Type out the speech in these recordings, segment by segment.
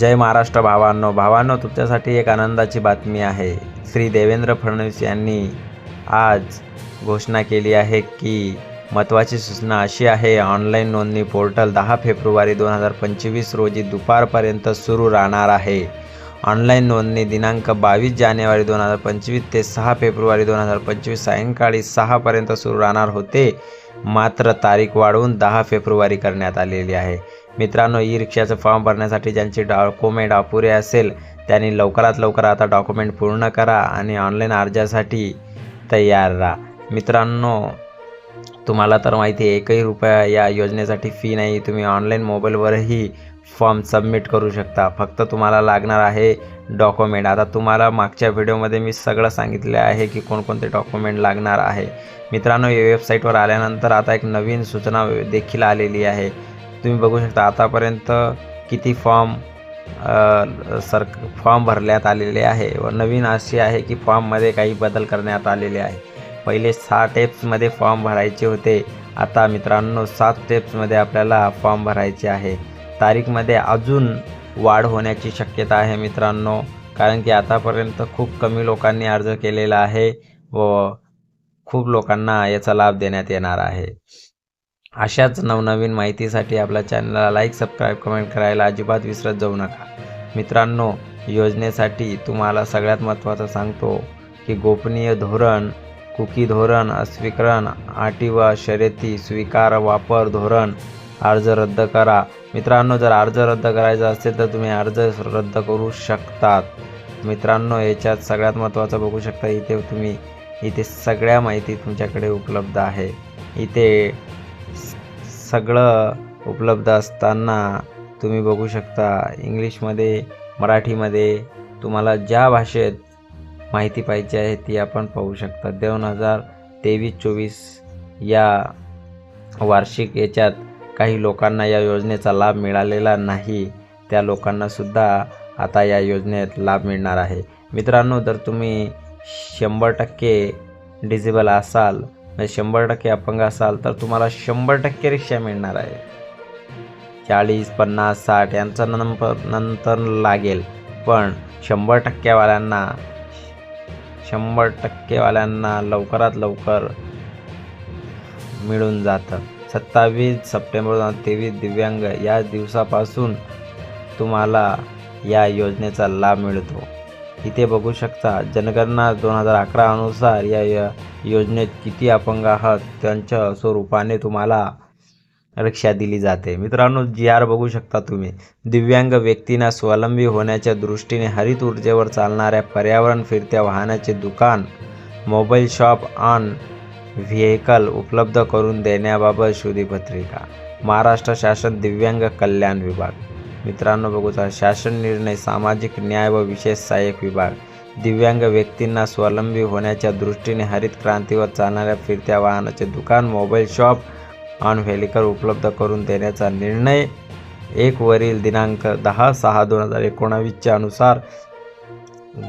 जय महाराष्ट्र भावांनो. भावांनो तुमच्यासाठी एक आनंदाची बातमी आहे. श्री देवेंद्र फडणवीस यांनी आज घोषणा केली आहे की महत्त्वाची सूचना अशी आहे ऑनलाईन नोंदणी पोर्टल दहा फेब्रुवारी दोन हजार पंचवीस रोजी दुपारपर्यंत सुरू राहणार आहे. ऑनलाईन नोंदणी दिनांक बावीस जानेवारी दोन हजार पंचवीस ते सहा फेब्रुवारी दोन हजार पंचवीस सायंकाळी सहापर्यंत सुरू राहणार होते. मात्र तारीख वाढवून दहा फेब्रुवारी करण्यात आलेली आहे. मित्रांनो ई रिक्षाचं फॉर्म भरण्यासाठी ज्यांचे डॉक्युमेंट अपुरे असेल त्यांनी लवकरात लवकर आता डॉक्युमेंट पूर्ण करा आणि ऑनलाईन अर्जासाठी तयार राहा. मित्रांनो तुम्हाला तर माहिती आहे एकही रुपया या योजनेसाठी फी नाही. तुम्ही ऑनलाईन मोबाईलवरही फॉर्म सबमिट करू शकता. फक्त तुम्हाला लागणार आहे डॉक्युमेंट आता तुम्हाला मागच्या व्हिडिओमध्ये मी सगळं सांगितले आहे की कोणकोणते डॉक्युमेंट लागणार आहे. मित्रांनो या वेबसाईटवर आल्यानंतर आता एक नवीन सूचना देखील आलेली आहे. तुम्ही बघू शकता आतापर्यंत किती फॉर्म सर फॉर्म भरण्यात आलेले आहे. व नवीन अशी आहे की फॉर्ममध्ये काही बदल करण्यात आलेले आहे. पहिले सहा टेप्समध्ये फॉर्म भरायचे होते. आता मित्रांनो सात टेप्समध्ये आपल्याला फॉर्म भरायचे आहे. तारीखमध्ये अजून वाढ होण्याची शक्यता आहे मित्रांनो कारण की आतापर्यंत खूप कमी लोकांनी अर्ज केलेला आहे व खूप लोकांना याचा लाभ देण्यात येणार आहे. अशाच नवनवीन माहितीसाठी आपल्या चॅनलला लाईक सबस्क्राईब कमेंट करायला अजिबात विसरत जाऊ नका. मित्रांनो योजनेसाठी तुम्हाला सगळ्यात महत्त्वाचं सांगतो की गोपनीय धोरण कुकी धोरण अस्वीकरण आटी व शर्यती स्वीकार वापर धोरण अर्ज रद्द करा. मित्रांनो जर अर्ज रद्द करायचा असेल तर तुम्ही अर्ज रद्द करू शकतात. मित्रांनो याच्यात सगळ्यात महत्त्वाचं बघू शकता इथे तुम्ही इथे सगळ्या माहिती तुमच्याकडे उपलब्ध आहे. इथे सगळं उपलब्ध असताना तुम्ही बघू शकता इंग्लिशमध्ये मराठीमध्ये तुम्हाला ज्या भाषेत माहिती पाहिजे आहे ती आपण पाहू शकता. दोन हजार तेवीस चोवीस या वार्षिक याच्यात काही लोकांना या योजनेचा लाभ मिळालेला नाही. त्या लोकांनासुद्धा आता या योजनेत लाभ मिळणार आहे. मित्रांनो जर तुम्ही शंभर टक्के डिझेबल असाल म्हणजे शंभर टक्के अपंग असाल तर तुम्हाला शंभर टक्के रिक्षा मिळणार आहे. चाळीस पन्नास साठ यांचा नंतर नंतर लागेल. पण शंभर टक्केवाल्यांना शंभर टक्केवाल्यांना लवकरात लवकर मिळून जातं. सत्तावीस सप्टेंबर दोन हजार तेवीस दिव्यांग या दिवसापासून तुम्हाला या योजनेचा लाभ मिळतो. इथे बघू शकता जनगणना दोन हजार अकरा अनुसार या या योजनेत किती अपंग आहात त्यांच्या स्वरूपाने तुम्हाला रक्षा दिली जाते. मित्रांनो जी आर बघू शकता तुम्ही. दिव्यांग व्यक्तींना स्वावलंबी होण्याच्या दृष्टीने हरित ऊर्जेवर चालणाऱ्या पर्यावरण फिरत्या वाहनाचे दुकान मोबाईल शॉप ऑन व्हेकल उपलब्ध करून देण्याबाबत शोधीपत्रिका महाराष्ट्र शासन दिव्यांग कल्याण विभाग. मित्रांनो बघूचा शासन निर्णय सामाजिक न्याय व विशेष सहाय्यक विभाग. दिव्यांग व्यक्तींना स्वावलंबी होण्याच्या दृष्टीने हरित क्रांतीवर चालणाऱ्या फिरत्या वाहनाचे दुकान मोबाईल शॉप ऑन व्हेलिकल उपलब्ध करून देण्याचा निर्णय एक वरील दिनांक दहा सहा दोन हजार एकोणावीसच्या अनुसार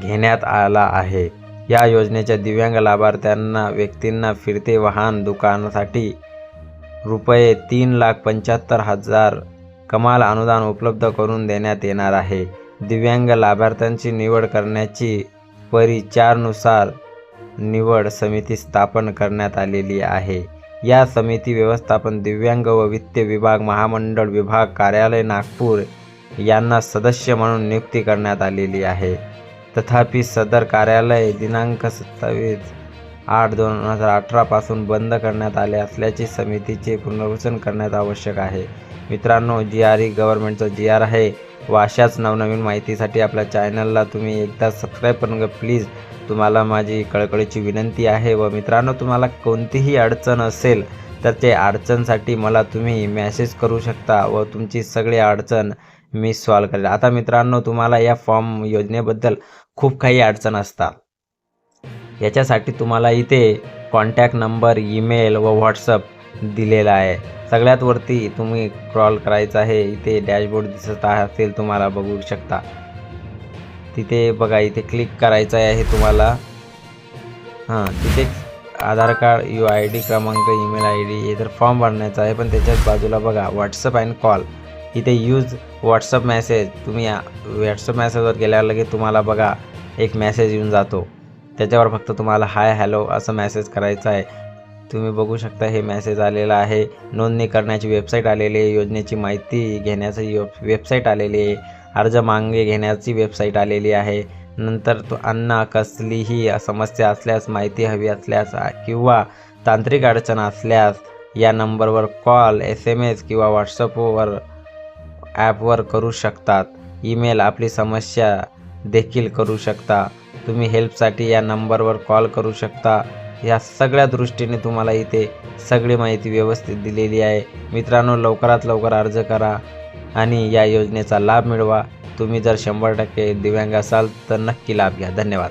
घेण्यात आला आहे. या योजनेच्या दिव्यांग लाभार्थ्यांना व्यक्तींना फिरते वाहन दुकानासाठी रुपये तीन लाख पंच्याहत्तर हजार कमाल अनुदान उपलब्ध करून देण्यात येणार आहे. दिव्यांग लाभार्थ्यांची निवड करण्याची परिचारनुसार निवड समिती स्थापन करण्यात आलेली आहे. या समिती व्यवस्थापन दिव्यांग व वित्त विभाग महामंडळ विभाग कार्यालय नागपूर यांना सदस्य म्हणून नियुक्ती करण्यात आलेली आहे. तथापि सदर कार्यालय दिनांक सत्तावीस आठ दोन हजार अठरापासून बंद करण्यात आले असल्याचे समितीचे पुनर्वसन करण्यात आवश्यक आहे. मित्रांनो जी आर ई गव्हर्नमेंटचं जी आर आहे व अशाच नवनवीन माहितीसाठी आपल्या चॅनलला तुम्ही एकदा सबस्क्राईब करून घ्या. प्लीज तुम्हाला माझी कळकळीची विनंती आहे व मित्रांनो तुम्हाला कोणतीही अडचण असेल तर ते अडचणसाठी मला तुम्ही मॅसेज करू शकता व तुमची सगळी अडचण मी सॉल्व करेल. आता मित्रांनो तुम्हाला या फॉर्म योजनेबद्दल खूप काही अडचण असतात. याच्यासाठी तुम्हाला इथे कॉन्टॅक्ट नंबर ईमेल व व्हॉट्सअप दिलेला आहे. सगळ्यात वरती तुम्ही क्रॉल करायचं आहे. इथे डॅशबोर्ड दिसत असेल तुम्हाला बघू शकता. तिथे बघा इथे क्लिक करायचं आहे तुम्हाला. हां तिथे Aadhaar card U I D क्रमांक ईमेल आय डी हे तर फॉर्म भरण्याचा आहे. पण त्याच्याच बाजूला बघा व्हॉट्सअप अँड कॉल इथे यूज व्हॉट्सअप मेसेज तुम्ही व्हॉट्सअप मेसेजवर गेल्यावर लगेच तुम्हाला बघा एक मेसेज येऊन जातो. त्याच्यावर फक्त तुम्हाला हाय हॅलो असं मेसेज करायचं आहे. तुम्ही बघू शकता हे मेसेज आलेला आहे. नोंदणी करण्याची वेबसाईट आलेली आहे. योजनेची माहिती घेण्याची वेबसाईट आलेली आहे. अर्ज मागे घेण्याची वेबसाईट आलेली आहे. नंतर तो अन्न कसलीही समस्या असल्यास माहिती हवी असल्यास किंवा तांत्रिक अडचण असल्यास या नंबरवर कॉल एस एम एस किंवा व्हॉट्सअपवर ॲपवर करू शकतात. ईमेल आपली समस्या देखील करू शकता. तुम्ही हेल्पसाठी या नंबरवर कॉल करू शकता. या सगळ्या दृष्टीने तुम्हाला इथे सगळी माहिती व्यवस्थित दिलेली आहे. मित्रांनो लवकरात लवकर अर्ज करा आणि या योजनेचा लाभ मिळवा. तुम्ही जर शंभर टक्के दिव्यांग असाल तर नक्की लाभ घ्या. धन्यवाद.